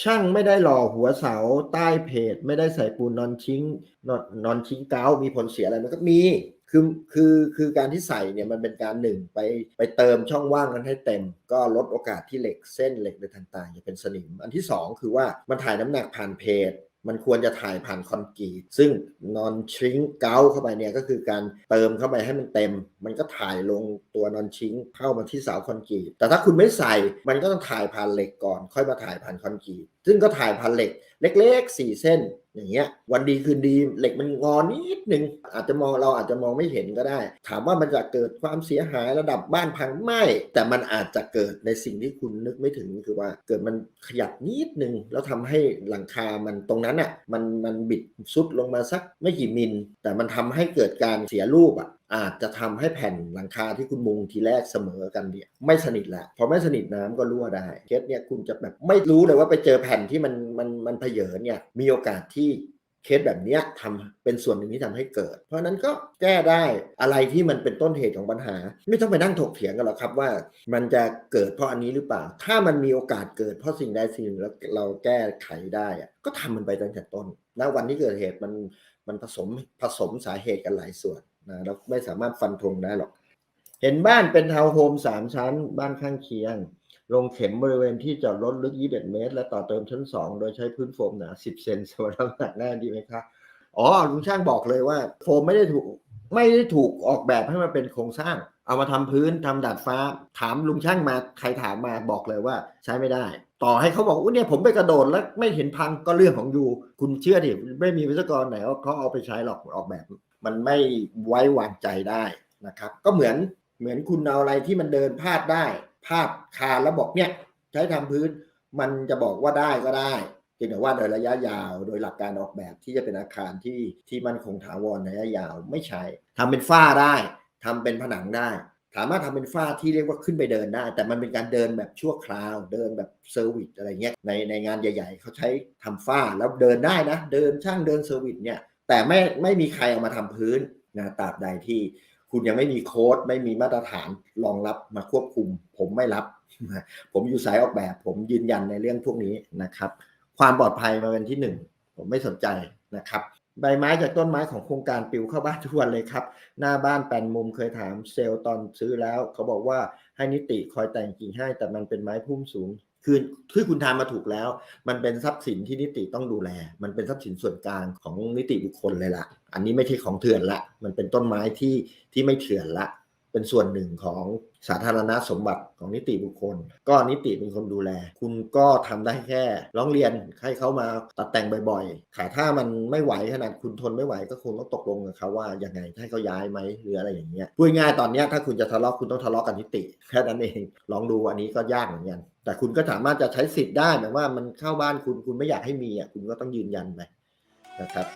ช่างไม่ได้หล่อหัวเสาใต้เพจ ไม่ได้ใส่ปูนนอนชิงนอนนอนชิงเกามีผลเสียอะไรมันก็มีคือคือคือการที่ใส่เนี่ยมันเป็นการหนึ่งไปไปเติมช่องว่างนั้นให้เต็ม ก็ลดโอกาสที่เหล็กเส้นเหล็กในต่างๆจะเป็นสนิม อันที่สองคือว่ามันถ่ายน้ำหนักผ่านเพจ มันควรจะถ่ายผ่านคอนกรีตซึ่งนอนชิงเกาเข้าไปเนี่ยก็คือการเติมเข้าไปให้มันเต็ม มันก็ถ่ายลงตัวนอนชิงเข้ามาที่เสาคอนกรีตแต่ถ้าคุณไม่ใส่มันก็ต้องถ่ายผ่านเหล็กก่อน ค่อยมาถ่ายผ่านคอนกรีตซึ่งก็ถ่ายผ่านเหล็กเล็กๆสี่เส้น อย่างเงี้ยวันดีคืนดีเหล็กมันงอนิดนึงอาจจะมองเราอาจจะมองไม่เห็นก็ได้ ถามว่ามันจะเกิดความเสียหายระดับบ้านพังไม่ แต่มันอาจจะเกิดในสิ่งที่คุณนึกไม่ถึงคือว่า เกิดมันขยับนิดนึงแล้วทำให้หลังคามันตรงนั้นอะมันมันบิดซุดลงมาสักไม่กี่มิล แต่มันทำให้เกิดการเสียรูปอะ อาจจะทำให้แผ่นหลังคาที่คุณมุงทีแรกเสมอกันเนี่ยไม่สนิทละพอไม่สนิทน้ำก็รั่วได้เคสเนี่ยคุณจะแบบไม่รู้เลยว่าไปเจอแผ่นที่มันมันมันเพเยอเนี่ยมีโอกาสที่เคสแบบเนี้ยทำเป็นส่วนหนึ่งที่ทำให้เกิด เพราะนั้นก็แก้ได้อะไรที่มันเป็นต้นเหตุของปัญหา ไม่ต้องไปนั่งถกเถียงกันหรอกครับว่า มันจะเกิดเพราะอันนี้หรือเปล่า ถ้ามันมีโอกาสเกิดเพราะสิ่งใดสิ่งหนึ่งแล้วเราแก้ไขได้ก็ทำมันไปตั้งแต่ต้น ณวันที่เกิดเหตุมันมันผสมผสมสาเหตุกันหลายส่วนนะเราไม่สามารถฟันธงได้หรอก เห็นบ้านเป็นทาวน์โฮมสามชั้น บ้านข้างเคียง ลงเข็มบริเวณที่จอดรถลึก 21 เมตร และต่อเติมชั้น 2 โดยใช้พื้นโฟมหนา 10 เซนสำหรับหนักหน้าดีไหมครับอ๋อลุงช่างบอกเลยว่า โฟมไม่ได้ถูก ไม่ได้ถูกออกแบบให้มันเป็นโครงสร้าง เอามาทำพื้นทำดาดฟ้า ถามลุงช่างมาใครถามมาบอกเลยว่าใช้ไม่ได้ ต่อให้เขาบอกอุ้ยเนี่ยผมไปกระโดดแล้วไม่เห็นพังก็เรื่องของยูคุณเชื่อดิไม่มีวิศวกรไหนเขาเอาไปใช้หรอกออกแบบ มันไม่ไว้วางใจได้นะครับ ก็เหมือนเหมือนคุณเอาอะไรที่มันเดินพลาดได้พลาดคาแล้วบอกเนี่ย ใช้ทำพื้น มันจะบอกว่าได้ก็ได้ พียงแต่ว่าโดยระยะยาวโดยหลักการออกแบบที่จะเป็นอาคารที่ที่มันคงถาวรในระยะยาวไม่ใช้ทำเป็นฝ้าได้ทำเป็นผนังได้ สามารถทำเป็นฝ้าที่เรียกว่าขึ้นไปเดินได้ แต่มันเป็นการเดินแบบชั่วคราว เดินแบบเซอร์วิสอะไรเงี้ยในในงานใหญ่ ๆ เขาใช้ทำฝ้าแล้วเดินได้นะ เดินช่างเดินเซอร์วิสเนี่ยแต่ไม่ไม่มีใครเอามาทำพื้นนะตราบใดที่คุณยังไม่มีโค้ดไม่มีมาตรฐานรองรับมาควบคุม ผมไม่รับ ผมอยู่สายออกแบบ ผมยืนยันในเรื่องพวกนี้นะครับ ความปลอดภัยมาเป็นที่หนึ่งผมไม่สนใจนะครับ ใบไม้จากต้นไม้ของโครงการปลิวเข้าบ้านทุกวันเลยครับ หน้าบ้านแปนมุมเคยถามเซลล์ตอนซื้อแล้ว เขาบอกว่าให้นิติคอยแต่งกิ่งให้ แต่มันเป็นไม้พุ่มสูงคือที่คุณทำมาถูกแล้ว มันเป็นทรัพย์สินที่นิติต้องดูแล มันเป็นทรัพย์สินส่วนกลางของนิติบุคคลเลยละอันนี้ไม่ใช่ของเถื่อนละ มันเป็นต้นไม้ที่ที่ไม่เถื่อนละ เป็นส่วนหนึ่งของสาธารณสมบัติของนิติบุคคล ก็นิติเป็นคนดูแล คุณก็ทำได้แค่ร้องเรียนให้เขามาตัดแต่งบ่อยๆแต่ถ้ามันไม่ไหวขนาดคุณทนไม่ไหวก็คงต้องตกลงกับเขาว่ายังไงให้เขาย้ายไหมหรืออะไรอย่างเงี้ยพูดง่ายตอนนี้ถ้าคุณจะทะเลาะคุณต้องทะเลาะกันนิติแค่นั้นเองลองดูอันนี้ก็ยากเหมือนกันแต่คุณก็สามารถจะใช้สิทธิ์ได้หมายว่ามันเข้าบ้านคุณคุณไม่อยากให้มีอะคุณก็ต้องยืนยันไปนะครับ